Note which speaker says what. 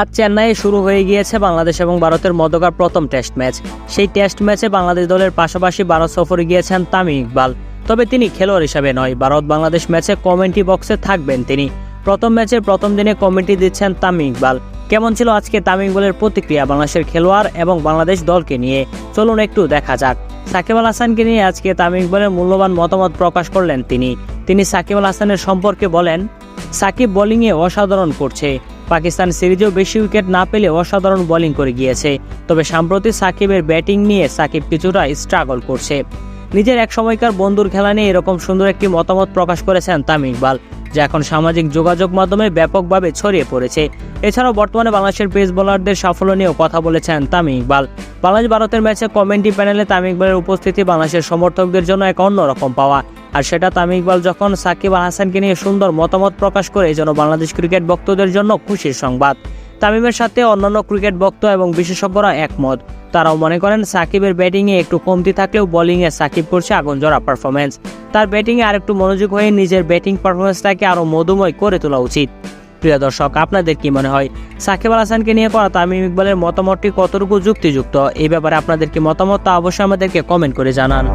Speaker 1: আজ চেন্নাইয়ে শুরু হয়ে গিয়েছে বাংলাদেশ এবং ভারতের মধ্যকার প্রথম টেস্ট ম্যাচ। সেই টেস্ট ম্যাচে বাংলাদেশ দলের পাশাপাশি ভারত সফরে গিয়েছেন তামিম ইকবাল। তবে তিনি খেলোয়াড় হিসাবে নয় ভারত বাংলাদেশ ম্যাচে কমেন্ট্রি বক্সে থাকবেন তিনি। প্রথম ম্যাচের প্রথম দিনে কমেন্ট্রি দিচ্ছেন তামিম ইকবাল। কেমন ছিল আজকে তামিম ইকবালের প্রতিক্রিয়া বাংলাদেশের খেলোয়াড় এবং বাংলাদেশ দলকে নিয়ে? চলুন একটু দেখা যাক। সাকিব আল হাসানকে নিয়ে আজকে তামিম ইকবালের মূল্যবান মতামত প্রকাশ করলেন তিনি। তিনি সাকিব আল হাসানের সম্পর্কে বলেন, সাকিব বোলিংয়ে অসাধারণ করছে। পাকিস্তান সিরিজেও বেশি উইকেট না পেলে অসাধারণ বোলিং করে গিয়েছে। তবে সাম্প্রতি সাকিবের ব্যাটিং নিয়ে সাকিব কিছুটা স্ট্রাগল করছে। নিজের এক সময়কার বন্ধুর খেলা নিয়ে এরকম সুন্দর একটি মতামত প্রকাশ করেছেন তামিম ইকবাল, যা এখন সামাজিক যোগাযোগ মাধ্যমে ব্যাপকভাবে ছড়িয়ে পড়েছে। এছাড়াও বর্তমানে বাংলাদেশের পেস বোলারদের সাফল্য নিয়েও কথা বলেছেন তামিম ইকবাল। বাংলাদেশ ভারতের ম্যাচে কমেন্টি প্যানেলে তামিম ইকবালের উপস্থিতি বাংলাদেশের সমর্থকদের জন্য এক অন্যরকম পাওয়া। আর সেটা তামিম ইকবাল যখন সাকিব আল হাসানকে নিয়ে সুন্দর মতামত প্রকাশ করে যেন বাংলাদেশ ক্রিকেট ভক্তদের জন্য খুশির সংবাদ। তামিমের সাথে অন্যান্য ক্রিকেট ভক্ত এবং বিশেষজ্ঞরা একমত। তারাও মনে করেন সাকিবের ব্যাটিংয়ে একটু কমতি থাকলেও বোলিংয়ে সাকিব করছে আগুন জোড়া পারফরমেন্স তার ব্যাটিংয়ে আরেকটু মনোযোগ হয়ে নিজের ব্যাটিং পারফরমেন্সটাকে আরও মধুময় করে তোলা উচিত। প্রিয় দর্শক, আপনাদের কি মনে হয়? সাকিব আল হাসানকে নিয়ে করা তামিম ইকবালের মতামতটি কতটুকু যুক্তিযুক্ত? এই ব্যাপারে আপনাদের কি মতামত তা অবশ্যই আমাদেরকে কমেন্ট করে জানান।